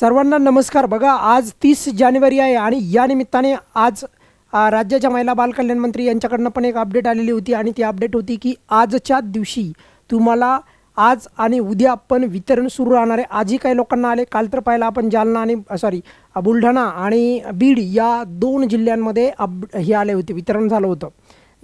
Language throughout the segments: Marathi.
सर्वांना नमस्कार. बघा आज तीस जानेवारी आहे आणि या निमित्ताने आज राज्याच्या महिला बालकल्याण मंत्री यांच्याकडनं पण एक अपडेट आलेली होती आणि ती अपडेट होती की आजच्या दिवशी तुम्हाला आज आणि उद्या पण वितरण सुरू राहणार आहे. आजही काही लोकांना आले काल तर पाहिलं आपण जालना आणि सॉरी बुलढाणा आणि बीड या दोन जिल्ह्यांमध्ये अप हे आले होते वितरण झालं होतं.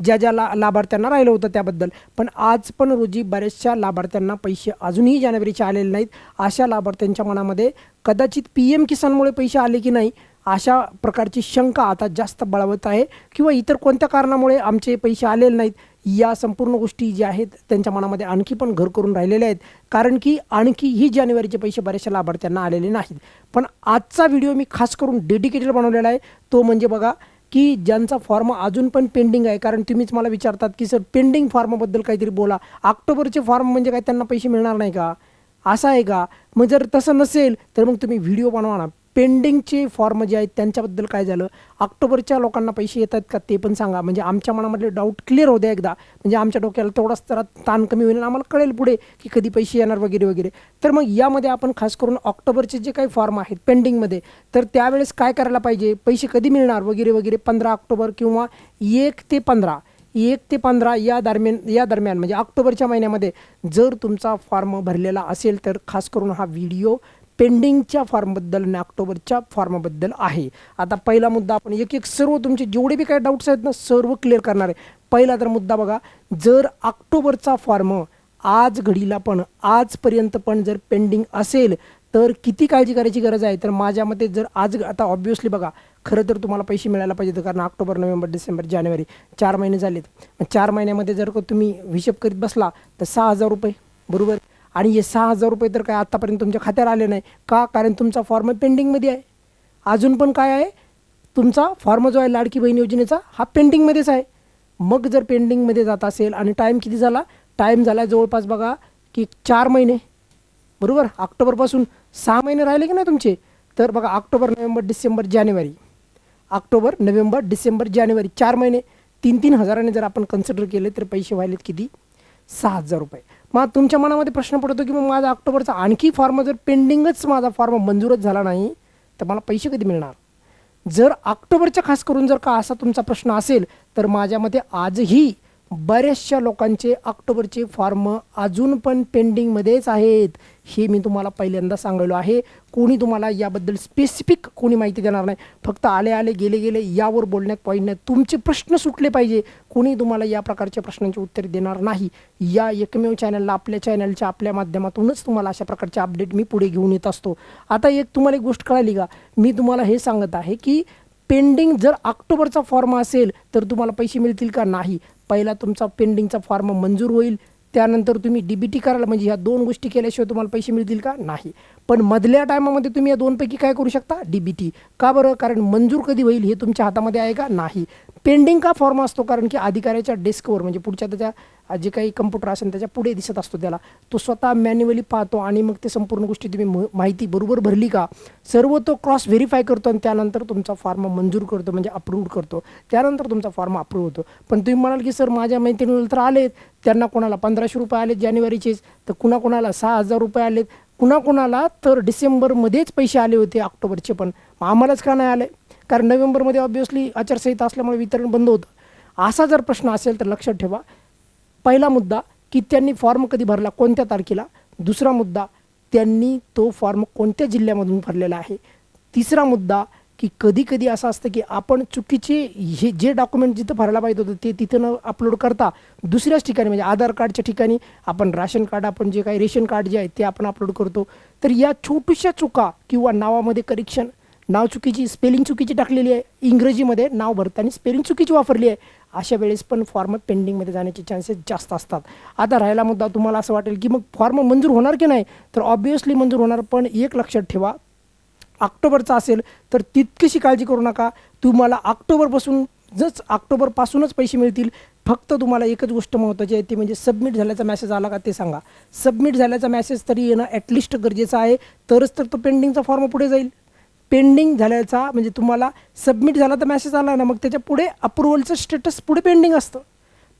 ज्या ज्या ला लाभार्थ्यांना राहिलं होतं त्याबद्दल. पण आज पण रोजी बऱ्याचशा लाभार्थ्यांना पैसे अजूनही जानेवारीचे आलेले नाहीत. अशा लाभार्थ्यांच्या मनामध्ये कदाचित पी एम किसानमुळे पैसे आले की नाही अशा प्रकारची शंका आता जास्त बळावत आहे. किंवा इतर कोणत्या कारणामुळे आमचे पैसे आलेले नाहीत या संपूर्ण गोष्टी ज्या आहेत त्यांच्या मनामध्ये आणखी पण घर करून राहिलेल्या आहेत. कारण की आणखी ही जानेवारीचे पैसे बऱ्याचशा लाभार्थ्यांना आलेले नाहीत. पण आजचा व्हिडिओ मी खास करून डेडिकेटेड बनवलेला आहे. तो म्हणजे बघा की ज्यांचा फॉर्म अजून पण पेंडिंग आहे. कारण तुम्हीच मला विचारतात की सर पेंडिंग फॉर्मबद्दल काहीतरी बोला. ऑक्टोबरचे फॉर्म म्हणजे काय? त्यांना पैसे मिळणार नाही का? असं आहे का? मग जर तसं नसेल तर मग तुम्ही व्हिडिओ बनवा ना. पेंडिंगचे फॉर्म जे आहेत त्यांच्याबद्दल काय झालं? ऑक्टोबरच्या लोकांना पैसे येतात का? ते पण सांगा. म्हणजे आमच्या मनामधले डाऊट क्लिअर होते एकदा. म्हणजे आमच्या डोक्याला तेवढाच जरा ताण कमी होईल आम्हाला कळेल पुढे की कधी पैसे येणार वगैरे वगैरे. तर मग यामध्ये आपण खास करून ऑक्टोबरचे जे काही फॉर्म आहेत पेंडिंगमध्ये तर त्यावेळेस काय करायला पाहिजे? पैसे कधी मिळणार वगैरे वगैरे? पंधरा ऑक्टोबर किंवा एक ते पंधरा. एक ते पंधरा या दरम्यान या दरम्यान म्हणजे ऑक्टोबरच्या महिन्यामध्ये जर तुमचा फॉर्म भरलेला असेल तर खास करून हा व्हिडिओ पेंडिंगच्या फॉर्मबद्दल आणि ऑक्टोबरच्या फॉर्मबद्दल आहे. आता पहिला मुद्दा आपण एक एक सर्व तुमचे जेवढे बी काही डाऊट्स आहेत ना सर्व क्लिअर करणार आहे. पहिला तर मुद्दा बघा जर ऑक्टोबरचा फॉर्म आज घडीला पण आजपर्यंत पण जर पेंडिंग असेल तर किती काळजी करायची गरज आहे? तर माझ्या मते जर आज आता ऑब्विसली बघा खरं तर तुम्हाला पैसे मिळायला पाहिजेत कारण ऑक्टोबर नोव्हेंबर डिसेंबर जानेवारी चार महिने झालेत. मग चार महिन्यामध्ये जर का तुम्ही हिशेब करीत बसला तर सहा हजार रुपये बरोबर? आणि हे सहा हजार रुपये तर काय आत्तापर्यंत तुमच्या खात्यावर आले नाही. का? कारण तुमचा फॉर्म पेंडिंगमध्ये आहे. अजून पण काय आहे? तुमचा फॉर्म जो आहे लाडकी बहीण योजनेचा हा पेंडिंगमध्येच आहे. मग जर पेंडिंगमध्ये जात असेल आणि टाईम किती झाला? टाईम झाला जवळपास बघा की चार महिने. बरोबर? ऑक्टोबरपासून सहा महिने राहिले की नाही तुमचे? तर बघा ऑक्टोबर नोव्हेंबर डिसेंबर जानेवारी. ऑक्टोबर नोव्हेंबर डिसेंबर जानेवारी चार महिने. तीन तीन हजाराने जर आपण कन्सिडर केले तर पैसे व्हायलेत किती? सहा हजार रुपये. मग तुमच्या मनामध्ये प्रश्न पडतो की मग माझा ऑक्टोबरचा आणखी फॉर्म जर पेंडिंगच माझा फॉर्म मंजूरच झाला नाही तर मला पैसे कधी मिळणार? जर ऑक्टोबरच्या खास करून जर का असा तुमचा प्रश्न असेल तर माझ्या मते आजही बऱ्याचशा लोकांचे ऑक्टोबरचे फॉर्म अजून पण पेंडिंगमध्येच आहेत. हे मी तुम्हाला पहिल्यांदा सांगलेलो आहे. कोणी तुम्हाला याबद्दल स्पेसिफिक कोणी माहिती देणार नाही. फक्त आले आले गेले गेले यावर बोलण्यात पॉईंट नाही तुमचे प्रश्न सुटले पाहिजे. कोणी तुम्हाला या प्रकारच्या प्रश्नांची उत्तरे देणार नाही. या एकमेव चॅनलला आपल्या चॅनलच्या आपल्या माध्यमातूनच तुम्हाला अशा प्रकारचे अपडेट मी पुढे घेऊन येत असतो. आता एक तुम्हाला एक गोष्ट कळाली का? मी तुम्हाला हे सांगत आहे की पेंडिंग जर ऑक्टोबरचा फॉर्म असेल तर तुम्हाला पैसे मिळतील का? नाही. पहिला तुमचा पेंडिंगचा फॉर्म मंजूर होईल. त्यानंतर तुम्ही डी बी टी करायला म्हणजे ह्या दोन गोष्टी केल्याशिवाय तुम्हाला पैसे मिळतील का? नाही. पण मधल्या टायमामध्ये तुम्ही या दोनपैकी काय करू शकता? डी बी टी का बरं? कारण मंजूर कधी होईल हे तुमच्या हातामध्ये आहे का? नाही. पेंडिंग का फॉर्म असतो? कारण की अधिकाऱ्याच्या डेस्कवर म्हणजे पुढच्या त्याच्या जे काही कम्प्युटर असेल त्याच्या पुढे दिसत असतो त्याला. तो स्वतः मॅन्युअली पाहतो आणि मग ते संपूर्ण गोष्टी तुम्ही म- माहिती बरोबर भरली का? सर्व तो क्रॉस व्हेरीफाय करतो आणि त्यानंतर तुमचा फॉर्म मंजूर करतो म्हणजे अप्रूव्ह करतो. त्यानंतर तुमचा फॉर्म अप्रूव्ह होतो. पण तुम्ही म्हणाल की सर माझ्या मैत्रिणीला तर आलेत. त्यांना कोणाला पंधराशे रुपये आलेत जानेवारीचेच. तर कुणाकोणाला सहा हजार रुपये आलेत. कुणाकोणाला तर डिसेंबरमध्येच पैसे आले होते ऑक्टोबरचे पण. मग आम्हालाच का नाही आले? कारण नोव्हेंबरमध्ये ऑब्विसली आचारसंहिता असल्यामुळे वितरण बंद होतं. असा जर प्रश्न असेल तर लक्षात ठेवा. पहिला मुद्दा की त्यांनी फॉर्म कधी भरला कोणत्या तारखेला? दुसरा मुद्दा त्यांनी तो फॉर्म कोणत्या जिल्ह्यामधून भरलेला आहे? तिसरा मुद्दा की कधी कधी असं असतं की आपण चुकीचे हे जे डॉक्युमेंट जिथं भरायला पाहिजे होतं ते तिथं न अपलोड करता दुसऱ्याच ठिकाणी म्हणजे आधार कार्डच्या ठिकाणी आपण राशन कार्ड आपण जे काही रेशन कार्ड जे आहे ते आपण अपलोड करतो. तर या छोट्याशा चुका किंवा नावामध्ये करेक्शन नाव चुकीची स्पेलिंग चुकीची टाकलेली आहे. इंग्रजीमध्ये नाव भरताना स्पेलिंग चुकीची वापरली आहे. अशा वेळेस पण फॉर्म पेंडिंगमध्ये जाण्याचे चान्सेस जास्त असतात. आता राहिला मुद्दा तुम्हाला असं वाटेल की मग फॉर्म मंजूर होणार की नाही? तर ऑब्वियसली मंजूर होणार पण एक लक्षात ठेवा. ऑक्टोबरचा असेल तर तितकीशी काळजी करू नका. तुम्हाला ऑक्टोबरपासून जच ऑक्टोबरपासूनच पैसे मिळतील फक्त तुम्हाला एकच गोष्ट महत्त्वाची आहे ती म्हणजे सबमिट झाल्याचा मेसेज आला का ते सांगा. सबमिट झाल्याचा मेसेज तरी येणं ॲटलिस्ट गरजेचं आहे. तरच तर तो पेंडिंगचा फॉर्म पुढे जाईल. पेंडिंग झाल्याचा म्हणजे तुम्हाला सबमिट झाला तर मेसेज आला ना मग त्याच्या पुढे अप्रुव्हलचं स्टेटस पुढे पेंडिंग असतं.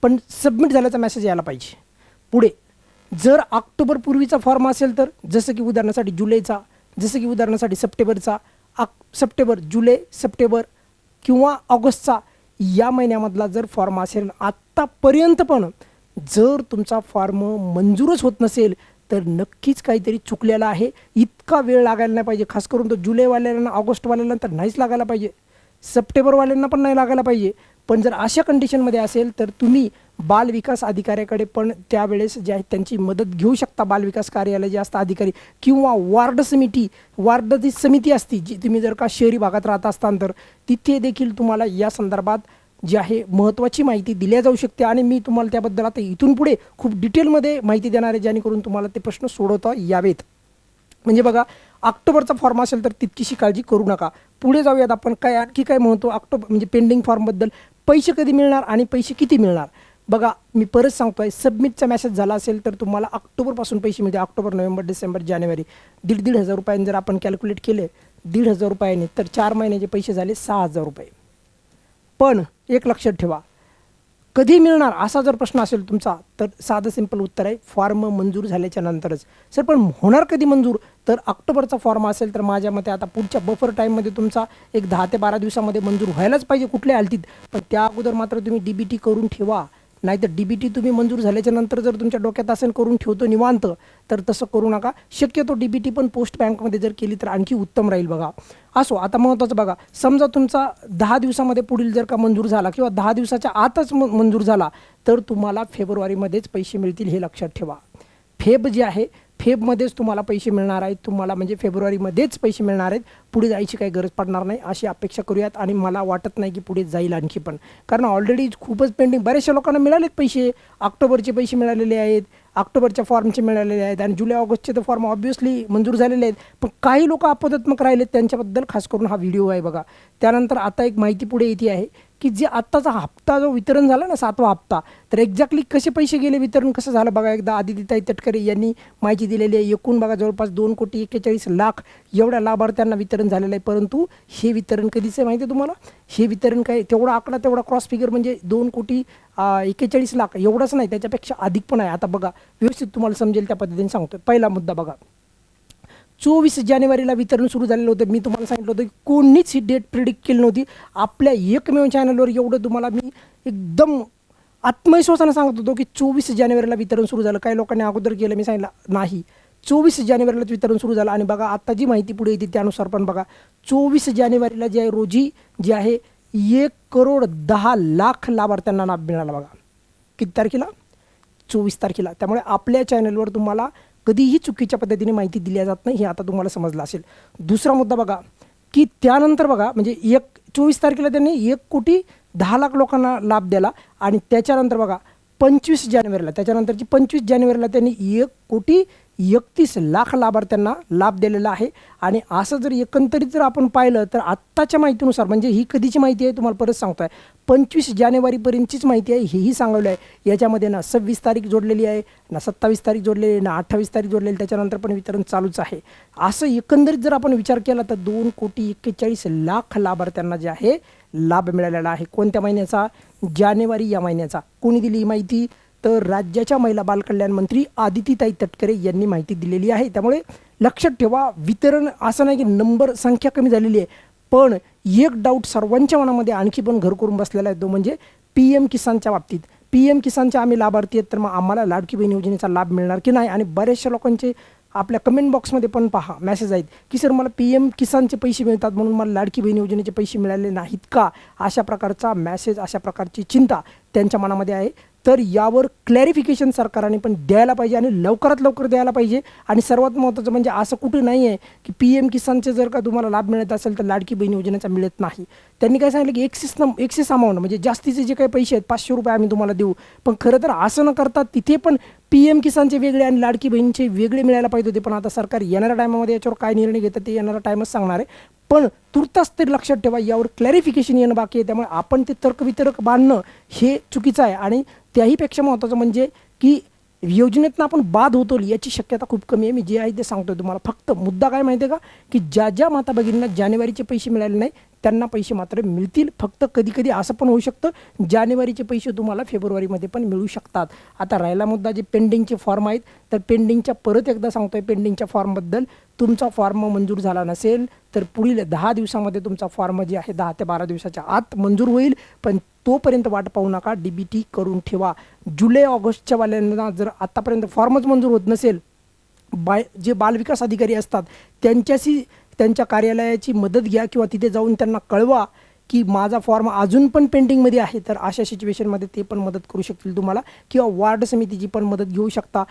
पण सबमिट झाल्याचा मेसेज यायला पाहिजे. पुढे जर ऑक्टोबर पूर्वीचा फॉर्म असेल तर जसं की उदाहरणासाठी जुलैचा जसं की उदाहरणासाठी सप्टेंबरचा आक सप्टेंबर जुलै सप्टेंबर किंवा ऑगस्टचा या महिन्यामधला जर फॉर्म असेल आत्तापर्यंत पण जर तुमचा फॉर्म मंजूरच होत नसेल तर नक्कीच काहीतरी चुकलेलं आहे. इतका वेळ लागायला नाही पाहिजे. खास करून तो जुलैवाल्यांना ऑगस्टवाल्यांना तर नाहीच लागायला पाहिजे. सप्टेंबरवाल्यांना पण नाही लागायला पाहिजे. पण जर अशा कंडिशनमध्ये असेल तर तुम्ही बाल विकास अधिकाऱ्याकडे पण त्यावेळेस जे आहे त्यांची मदत घेऊ शकता. बाल विकास कार्यालय जे असतं अधिकारी किंवा वार्ड समिती वार्ड जी समिती असती जी तुम्ही जर का शहरी भागात राहत असताल तर तिथे देखील तुम्हाला या संदर्भात जी आहे महत्त्वाची माहिती दिल्या जाऊ शकते आणि मी तुम्हाला त्याबद्दल आता इथून पुढे खूप डिटेलमध्ये माहिती देणार आहे जेणेकरून तुम्हाला ते प्रश्न सोडवता यावेत. म्हणजे बघा ऑक्टोबरचा फॉर्म असेल तर तितकीशी काळजी करू नका. पुढे जाऊयात आपण काय आणखी काय म्हणतो ऑक्टोबर म्हणजे पेंडिंग फॉर्मबद्दल. पैसे कधी मिळणार आणि पैसे किती मिळणार? बघा मी परत सांगतो आहे सबमिटचा मेसेज झाला असेल तर तुम्हाला ऑक्टोबरपासून पैसे मिळते ऑक्टोबर नोव्हेंबर डिसेंबर जानेवारी. दीड दीड हजार रुपयांनी जर आपण कॅल्क्युलेट केले दीड हजार रुपयाने तर चार महिन्याचे पैसे झाले सहा हजार रुपये. पण एक लक्षात ठेवा. कधी मिळणार असा जर प्रश्न असेल तुमचा तर साधं सिंपल उत्तर आहे फॉर्म मंजूर झाल्याच्या नंतरच. सर पण होणार कधी मंजूर? तर ऑक्टोबरचा फॉर्म असेल तर माझ्या मते आता पुढच्या बफर टाईममध्ये तुमचा एक दहा ते बारा दिवसामध्ये मंजूर व्हायलाच पाहिजे कुठल्या हालतीत. पण त्या अगोदर मात्र तुम्ही डी बी टी करून ठेवा. नाहीतर डी बी टी तुम्ही मंजूर झाल्याच्यानंतर जर तुमच्या डोक्यात असेल करून ठेवतो निवांत तर तसं करू नका. शक्यतो डी बी टी पण पोस्ट बँकमध्ये जर केली तर आणखी उत्तम राहील बघा. असो आता महत्त्वाचं बघा. समजा तुमचा दहा दिवसामध्ये पुढील जर का मंजूर झाला किंवा दहा दिवसाच्या आतच म- मंजूर झाला तर तुम्हाला फेब्रुवारीमध्येच पैसे मिळतील हे लक्षात ठेवा. फेब जे आहे फेबमध्येच तुम्हाला पैसे मिळणार आहेत. तुम्हाला म्हणजे फेब्रुवारीमध्येच पैसे मिळणार आहेत. पुढे जायची काही गरज पडणार नाही. अशी अपेक्षा करूयात आणि मला वाटत नाही की पुढे जाईल आणखी पण. कारण ऑलरेडी खूपच पेंडिंग बऱ्याचशा लोकांना मिळालेत पैसे. ऑक्टोबरचे पैसे मिळालेले आहेत. ऑक्टोबरच्या फॉर्मचे मिळालेले आहेत आणि जुलै ऑगस्टचे तर फॉर्म ऑब्व्हियसली मंजूर झालेले आहेत. पण काही लोक आपदात्मक राहिलेत त्यांच्याबद्दल खास करून हा व्हिडिओ आहे बघा. त्यानंतर आता एक माहिती पुढे येते आहे. की जे आत्ताचा हप्ता जो वितरण झाला ना सातवा हप्ता तर एक्झॅक्टली कसे पैसे गेले वितरण कसं झालं? बघा एकदा आदितीताई तटकरे यांनी माहिती दिलेली आहे एकूण बघा जवळपास दोन कोटी एक्केचाळीस लाख एवढ्या लाभार्थ्यांना वितरण झालेलं आहे. परंतु हे वितरण कधीचं आहे माहिती आहे तुम्हाला? हे वितरण काय तेवढा आकडा तेवढा क्रॉस फिगर म्हणजे दोन कोटी एक्केचाळीस लाख एवढंच नाही त्याच्यापेक्षा अधिक पण आहे. आता बघा व्यवस्थित तुम्हाला समजेल त्या पद्धतीने सांगतो पहिला मुद्दा बघा. चोवीस जानेवारीला वितरण सुरू झालेलं होतं. मी तुम्हाला सांगितलं होतं की कोणीच ही डेट प्रिडिक्ट केली नव्हती. आपल्या एकमेव चॅनलवर एवढं तुम्हाला मी एकदम आत्मविश्वासानं सांगत होतो की चोवीस जानेवारीला वितरण सुरू झालं. काही लोकांनी अगोदर केलं मी सांगितलं नाही. चोवीस जानेवारीलाच वितरण सुरू झालं. आणि बघा आता जी माहिती पुढे येते त्यानुसार पण बघा. चोवीस जानेवारीला जे आहे रोजी जे आहे एक करोड दहा लाख लाभार्थ्यांना लाभ मिळाला बघा. किती तारखेला? चोवीस तारखेला. त्यामुळे आपल्या चॅनलवर तुम्हाला कधीही चुकीच्या पद्धतीने माहिती दिली जात नाही हे आता तुम्हाला समजलं असेल. दुसरा मुद्दा बघा की त्यानंतर बघा म्हणजे एक चोवीस तारखेला त्यांनी एक कोटी दहा लाख लोकांना लाभ दिला आणि त्याच्यानंतर बघा पंचवीस जानेवारीला त्याच्यानंतरची पंचवीस जानेवारीला त्यांनी एक कोटी एकतीस लाख लाभार्थ्यांना लाभ दिलेला आहे. आणि असं जर एकंदरीत जर आपण पाहिलं तर आत्ताच्या माहितीनुसार म्हणजे ही कधीची माहिती आहे तुम्हाला परत सांगतो आहे पंचवीस जानेवारीपर्यंतचीच माहिती आहे हेही सांगवलं आहे. याच्यामध्ये ना सव्वीस तारीख जोडलेली आहे ना सत्तावीस तारीख जोडलेली आहे ना अठ्ठावीस तारीख जोडलेली त्याच्यानंतर पण वितरण चालूच आहे. असं एकंदरीत जर आपण विचार केला तर दोन कोटी एक्केचाळीस लाख लाभार्थ्यांना जे आहे लाभ मिळालेला आहे. कोणत्या महिन्याचा? जानेवारी या महिन्याचा. कोणी दिली ही माहिती? तर राज्याच्या महिला बालकल्याण मंत्री आदितीताई तटकरे यांनी माहिती दिलेली आहे. त्यामुळे लक्षात ठेवा वितरण असं नाही की नंबर संख्या कमी झालेली आहे. पण एक डाऊट सर्वांच्या मनामध्ये आणखी पण घर करून बसलेला आहे. तो म्हणजे पी एम किसानच्या बाबतीत. पी एम किसानच्या आम्ही लाभार्थी आहेत तर मग आम्हाला लाडकी बहीण योजनेचा लाभ मिळणार की नाही? आणि बऱ्याचशा लोकांचे आपल्या कमेंट बॉक्समध्ये पण पहा मेसेज आहेत की सर मला पी एम किसानचे पैसे मिळतात म्हणून मला लाडकी बहीण योजनेचे पैसे मिळाले नाहीत का? अशा प्रकारचा मेसेज अशा प्रकारची चिंता त्यांच्या मनामध्ये आहे. तर यावर क्लॅरिफिकेशन सरकारने पण द्यायला पाहिजे आणि लवकरात लवकर द्यायला पाहिजे. आणि सर्वात महत्त्वाचं म्हणजे असं कुठं नाही आहे की पी एम किसानचे जर का तुम्हाला लाभ मिळत असेल तर लाडकी बहीण योजनेचा मिळत नाही. त्यांनी काय सांगितलं की एक्सिस नम एक्सिस अमाऊंट म्हणजे जास्तीचे जे काही पैसे आहेत पाचशे रुपये आम्ही तुम्हाला देऊ. पण खरं तर असं न करता तिथे पण पी एम किसानचे वेगळे आणि लाडकी बहीणचे वेगळे मिळायला पाहिजे होते. पण आता सरकार येणाऱ्या टायमामध्ये याच्यावर काय निर्णय घेतात ते येणारा टायमच सांगणार आहे. पण तुर्तास तरी लक्षात ठेवा यावर क्लॅरिफिकेशन येणं बाकी आहे. त्यामुळे आपण ते तर्कवितर्क बांधणं हे चुकीचं आहे. आणि त्याहीपेक्षा महत्त्वाचं म्हणजे की योजनेतनं आपण बाद होतो याची शक्यता खूप कमी आहे. मी जे आहे ते सांगतोय तुम्हाला. फक्त मुद्दा काय माहिती आहे का? की ज्या ज्या माता भगिनींना जानेवारीचे पैसे मिळाले नाही त्यांना पैसे मात्र मिळतील. फक्त कधी कधी असं पण होऊ शकतं जानेवारीचे पैसे तुम्हाला फेब्रुवारीमध्ये पण मिळू शकतात. आता राहिला मुद्दा जे पेंडिंगचे फॉर्म आहेत तर पेंडिंगच्या परत एकदा सांगतोय पेंडिंगच्या फॉर्मबद्दल. तुमचा फॉर्म मंजूर झाला नसेल तर पुढील दहा दिवसामध्ये तुमचा फॉर्म जे आहे दहा ते बारा दिवसाच्या आत मंजूर होईल. पण तोपर्यंत वाट पाहू नका डी बी टी करून ठेवा. जुलै ऑगस्टच्या वाल्यांना जर आतापर्यंत फॉर्मच मंजूर होत नसेल बाय जे बालविकास अधिकारी असतात त्यांच्याशी त्यांच्या कार्यालयाची मदत घ्या किंवा तिथे जाऊन त्यांना कळवा की माझा फॉर्म अजून पण पेंडिंगमध्ये आहे. तर अशा सिच्युएशनमध्ये ते पण मदत करू शकतील तुम्हाला. किंवा वार्ड समितीची पण मदत घेऊ शकता.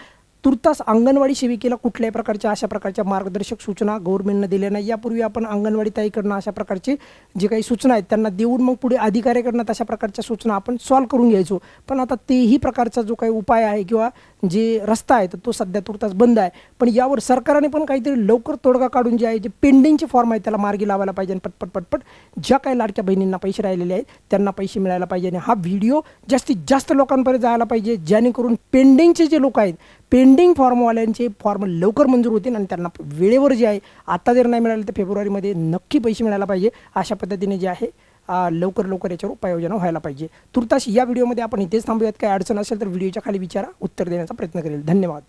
तुर्तास अंगणवाडी सेविकेला कुठल्याही प्रकारच्या अशा प्रकारच्या मार्गदर्शक सूचना गव्हर्नमेंटनं दिल्या नाही यापूर्वी आपण अंगणवाडी ताईकडनं अशा प्रकारचे जे काही सूचना आहेत त्यांना देऊन मग पुढे अधिकाऱ्याकडनं तशा प्रकारच्या सूचना आपण सॉल्व्ह करून घ्यायचो. पण आता तेही प्रकारचा जो काही उपाय आहे किंवा जे रस्ता आहे तर तो सध्या तुर्तास बंद आहे. पण यावर सरकारने पण काहीतरी लवकर तोडगा काढून जे आहे जे पेंडिंगचे फॉर्म आहेत त्याला मार्गी लावायला पाहिजे आणि पटपट पटपट ज्या काही लाडक्या बहिणींना पैसे राहिलेले आहेत त्यांना पैसे मिळायला पाहिजे. आणि हा व्हिडिओ जास्तीत जास्त लोकांपर्यंत जायला पाहिजे जेणेकरून पेंडिंगचे जे लोक आहेत पेंडिंग फॉर्मवाल्यांचे फॉर्म लवकर मंजूर होतील आणि त्यांना वेळेवर जे आहे आत्ता जर नाही मिळाले तर फेब्रुवारीमध्ये नक्की पैसे मिळायला पाहिजे अशा पद्धतीने जे आहे लवकर लवकर याच्यावर उपाययोजना व्हायला पाहिजे. तुर्तास या व्हिडिओमध्ये आपण इथेच थांबूयात. काय अडचण असेल तर व्हिडिओच्या खाली विचारा उत्तर देण्याचा प्रयत्न करेल. धन्यवाद.